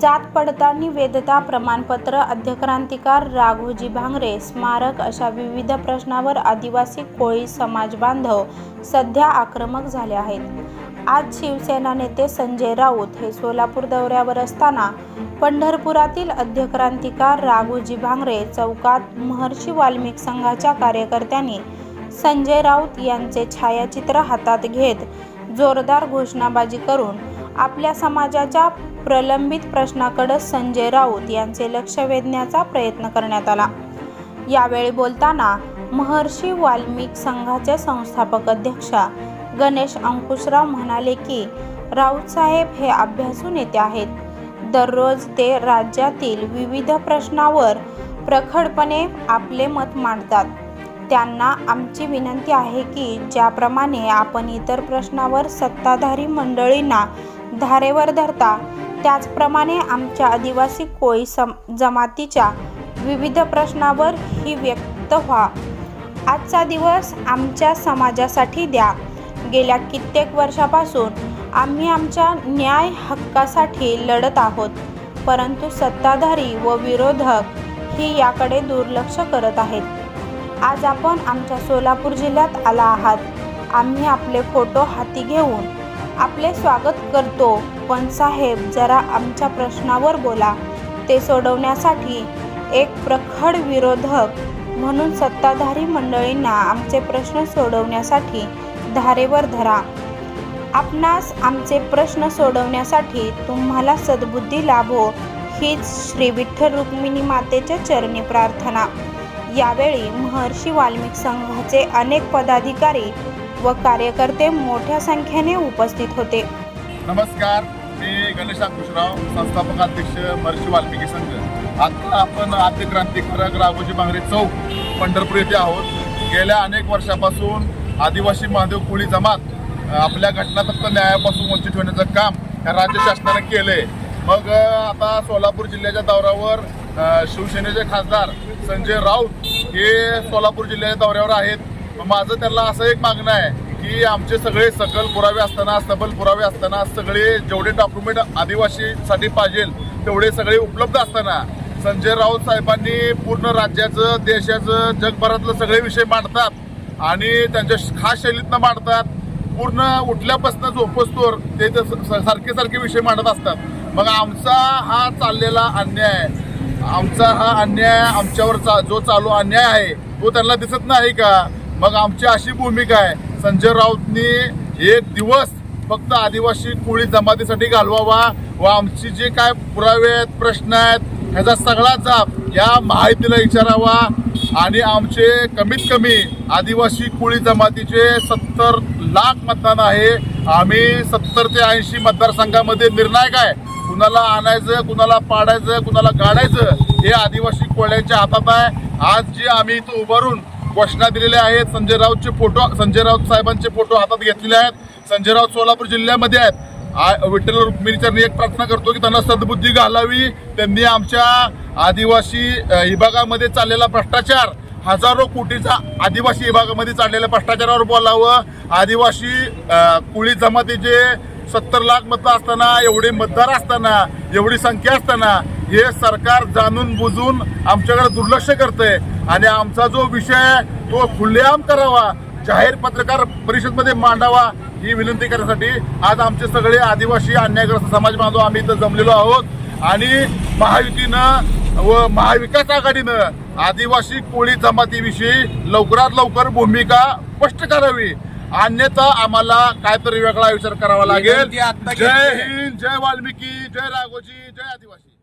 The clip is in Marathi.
जात पडताळणी वेदता प्रमाणपत्र अध्यक्रांतिकार राघोजी भांगरे स्मारक अशा विविध प्रश्नावर आदिवासी कोळी समाज बांधव सध्या आक्रमक झाले आहेत. आज शिवसेना नेते संजय राऊत हे सोलापूर दौऱ्यावर असताना पंढरपुरातील अध्यक्रांतिकार राघोजी भांगरे चौकात महर्षी वाल्मिक संघाच्या कार्यकर्त्यांनी संजय राऊत यांचे छायाचित्र हातात घेत जोरदार घोषणाबाजी करून आपल्या समाजाच्या प्रलंबित प्रश्नाकडे संजय राऊत यांचे लक्ष वेधण्याचा प्रयत्न करण्यात आला. यावेळी बोलताना महर्षी वाल्मिक संघाचे संस्थापक अध्यक्षा गणेश अंकुशराव म्हणाले की राऊत साहेब हे अभ्यासू नेते आहेत. दररोज ते राज्यातील विविध प्रश्नावर प्रखडपणे आपले मत मांडतात. त्यांना आमची विनंती आहे की ज्याप्रमाणे आपण इतर प्रश्नावर सत्ताधारी मंडळींना धारेवर धरता त्याचप्रमाणे आमच्या आदिवासी कोळी सम जमातीच्या विविध प्रश्नावर ही व्यक्त व्हा. आजचा दिवस आमच्या समाजासाठी द्या. गेल्या कित्येक वर्षापासून आम्ही आमच्या न्याय हक्कासाठी लढत आहोत परंतु सत्ताधारी व विरोधक ही याकडे दुर्लक्ष करत आहेत. आज आपण आमच्या सोलापूर जिल्ह्यात आला आहात. आम्ही आपले फोटो हाती घेऊन आपले स्वागत करतो. पण साहेब जरा आमच्या प्रश्नावर बोला. ते सोडवण्यासाठी एक प्रखड विरोधक म्हणून सत्ताधारी मंडळींना आमचे प्रश्न सोडवण्यासाठी धारेवर धरा. आपणास आमचे प्रश्न सोडवण्यासाठी तुम्हाला सद्बुद्धी लाभो हीच श्री विठ्ठल रुक्मिणी मातेच्या चरणी प्रार्थना. यावेळी महर्षी वाल्मिक संघाचे अनेक पदाधिकारी व कार्यकर्ते मोठ्या संख्येने उपस्थित होते. नमस्कार मी गणेश अंकुशराव संस्थापक अध्यक्ष महर्षी वाल्मिकी संघ. आता आपण आद्य क्रांतिकारक राघोजी बांगरे चौक पंढरपूर येथे आहोत. गेल्या अनेक वर्षापासून आदिवासी महादेव कोळी जमात आपल्या आपल्या फक्त न्यायापासून वंचित ठेवण्याचं काम या राज्य शासनाने केले मग आता सोलापूर जिल्ह्याच्या दौऱ्यावर शिवसेनेचे खासदार संजय राऊत हे सोलापूर जिल्ह्याच्या दौऱ्यावर आहेत. मग माझं त्यांना असं एक मागणं आहे की आमचे सगळे सकल पुरावे असताना सबल पुरावे असताना सगळे जेवढे डॉक्युमेंट आदिवासीसाठी पाहिजे तेवढे सगळे उपलब्ध असताना संजय राऊत साहेबांनी पूर्ण राज्याचं देशाचं जगभरातलं सगळे विषय मांडतात आणि त्यांच्या खास शैलीतनं मांडतात. पूर्ण उठल्यापासून झोपस्तोर ते स- सारखे सारखे विषय मांडत असतात. मग आमचा हा चाललेला अन्याय आमचा हा अन्याय आमच्यावर चा जो चालू अन्याय आहे तो त्यांना दिसत नाही का? मग आमची अशी भूमिका आहे. संजय राऊतनी एक दिवस फक्त आदिवासी कोळी जमातीसाठी घालवावा व आमची जे काय पुरावे आहेत प्रश्न आहेत ह्याचा सगळा जाप या माहितीला विचारावा आणि आमचे कमीत कमी आदिवासी कोळी जमातीचे सत्तर लाख मतदान आहे. आम्ही सत्तर ते ऐंशी मतदारसंघामध्ये निर्णायक आहे. कुणाला आणायचं कुणाला पाडायचं कुणाला गाडायचं हे आदिवासी कोळ्यांच्या हातात आहे. आज जे आम्ही इथं उभारून घोषणा दिलेल्या आहेत संजय राऊतचे फोटो संजय राऊत साहेबांचे फोटो हातात घेतलेले आहेत. संजय राऊत सोलापूर जिल्ह्यामध्ये आहेत. विठ्ठल रुक्मिणीच्या एक प्रार्थना करतो की त्यांना सद्बुद्धी घालावी. त्यांनी आमच्या आदिवासी विभागामध्ये चाललेला भ्रष्टाचार हजारो कोटीचा आदिवासी विभागामध्ये चाललेल्या भ्रष्टाचारावर बोलावं. आदिवासी कुळी जमातीचे सत्तर लाख मतं असताना एवढे मतदार असताना एवढी संख्या असताना हे सरकार जाणून बुजून आमच्याकडे दुर्लक्ष करतंय. आणि आमचा जो विषय तो खुल्लेआम करावा जाहीर पत्रकार परिषदमध्ये मांडावा ही विनंती करण्यासाठी आज आमचे सगळे आदिवासी अन्यायग्रस्त समाज बांधव आम्ही इथं जमलेलो आहोत. आणि महायुतीनं व महाविकास आघाडीनं आदिवासी कोळी जमातीविषयी लवकरात लवकर भूमिका स्पष्ट करावी. अन्यथा आम्हाला काहीतरी वेगळा विचार करावा लागेल जय. हिंद जय वाल्मिकी जय राघोजी जय आदिवासी